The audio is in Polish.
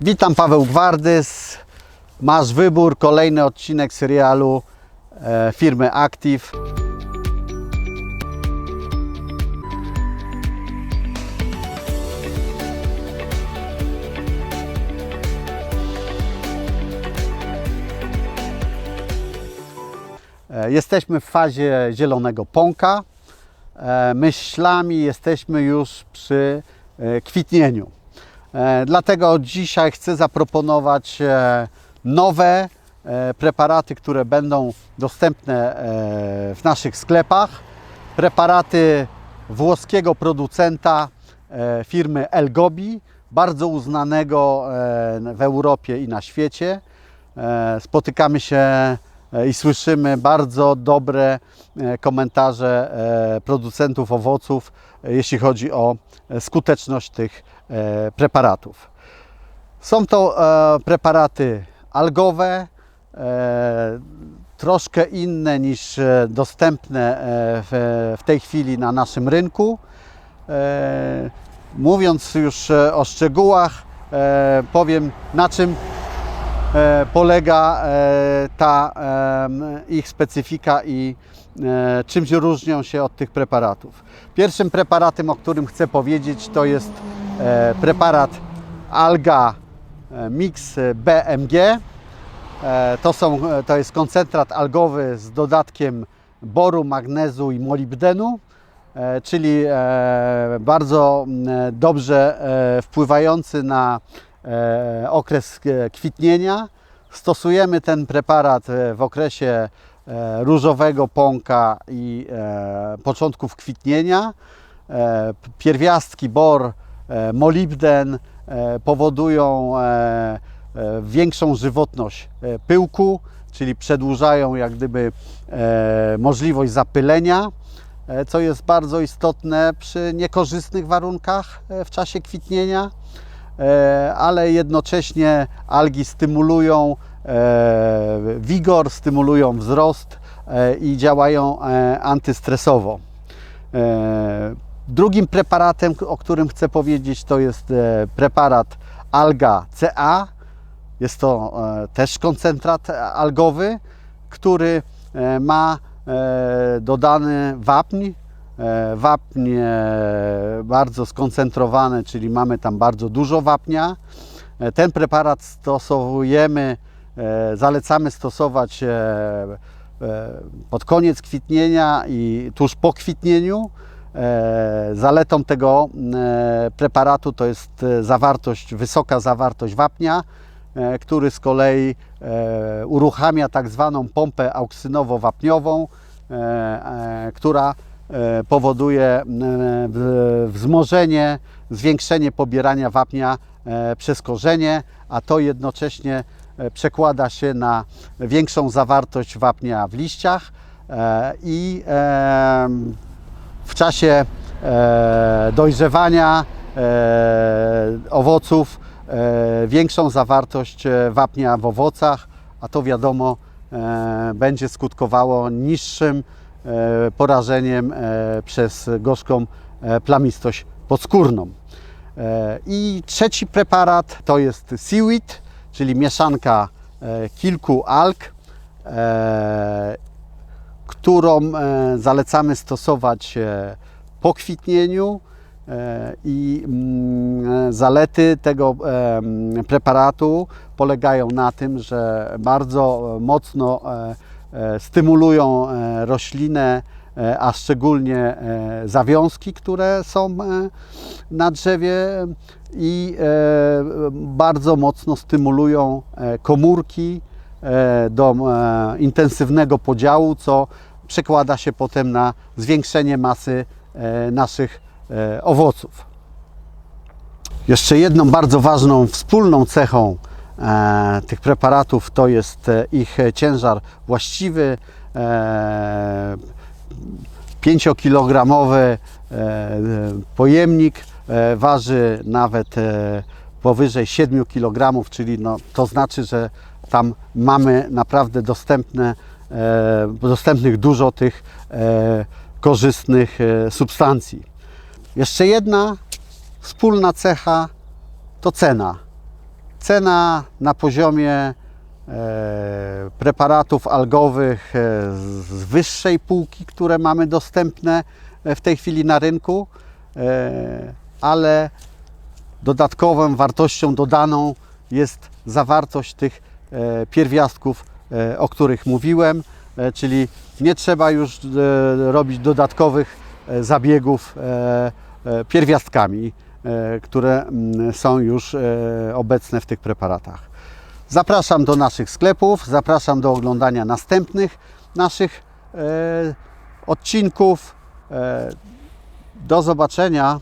Witam Paweł Gwardys. Masz wybór, kolejny odcinek serialu e, firmy Active. E, Jesteśmy w fazie zielonego pąka. E, Myślami jesteśmy już przy e, kwitnieniu. E, Dlatego dzisiaj chcę zaproponować e, nowe e, preparaty, które będą dostępne w naszych sklepach. Preparaty włoskiego producenta firmy Elgobi, bardzo uznanego w Europie i na świecie. Spotykamy się i słyszymy bardzo dobre e, komentarze e, producentów owoców, e, jeśli chodzi o e, skuteczność tych e, preparatów. Są to e, preparaty algowe, e, troszkę inne niż e, dostępne e, w, tej chwili na naszym rynku. E, mówiąc już e, o szczegółach, e, powiem na czym e, polega e, ta em, ich specyfika i e, czym się różnią się od tych preparatów. Pierwszym preparatem, o którym chcę powiedzieć, to jest e, preparat Alga e, Mix BMG. E, To, są, e, to jest koncentrat algowy z dodatkiem boru, magnezu i molibdenu, e, czyli e, bardzo dobrze e, wpływający na e, okres e, kwitnienia. Stosujemy ten preparat e, w okresie e, różowego pąka i e, początków kwitnienia. E, Pierwiastki bor, e, molibden e, powodują e, e, większą żywotność e, pyłku, czyli przedłużają jak gdyby e, możliwość zapylenia, e, co jest bardzo istotne przy niekorzystnych warunkach e, w czasie kwitnienia, e, ale jednocześnie algi stymulują e, wigor, stymulują wzrost e, i działają e, antystresowo. E, Drugim preparatem, o którym chcę powiedzieć, to jest e, preparat Alga CA. Jest to e, też koncentrat algowy, który e, ma e, dodany wapń. E, Wapń e, bardzo skoncentrowany, czyli mamy tam bardzo dużo wapnia. E, Ten preparat stosujemy, e, zalecamy stosować pod koniec kwitnienia i tuż po kwitnieniu. Zaletą tego preparatu to jest zawartość, wysoka zawartość wapnia, który z kolei uruchamia tak zwaną pompę auksynowo-wapniową, która powoduje e, wzmożenie, zwiększenie pobierania wapnia e, przez korzenie, a to jednocześnie e, przekłada się na większą zawartość wapnia w liściach e, i e, w czasie e, dojrzewania e, owoców e, większą zawartość e, wapnia w owocach, a to wiadomo e, będzie skutkowało niższym e, porażeniem e, przez gorzką e, plamistość podskórną. E, I trzeci preparat to jest seaweed, czyli mieszanka e, kilku alg. E, którą e, zalecamy stosować e, po kwitnieniu e, i mm, e, zalety tego e, preparatu polegają na tym, że bardzo mocno e, e, stymulują e, roślinę, e, a szczególnie e, zawiązki, które są e, na drzewie i e, bardzo mocno stymulują e, komórki, e, do e, intensywnego podziału, co przekłada się potem na zwiększenie masy e, naszych e, owoców. Jeszcze jedną bardzo ważną wspólną cechą e, tych preparatów to jest e, ich ciężar właściwy. E, 5-kilogramowy e, pojemnik e, waży nawet e, powyżej 7 kg, czyli no, to znaczy, że tam mamy naprawdę dostępne, e, dostępnych dużo tych e, korzystnych e, substancji. Jeszcze jedna wspólna cecha to cena. Cena na poziomie e, preparatów algowych e, z wyższej półki, które mamy dostępne e, w tej chwili na rynku, ale dodatkową wartością dodaną jest zawartość tych pierwiastków, o których mówiłem, czyli nie trzeba już robić dodatkowych zabiegów pierwiastkami, które mm, są już e, obecne w tych preparatach. Zapraszam do naszych sklepów, zapraszam do oglądania następnych naszych e, odcinków. E, do zobaczenia.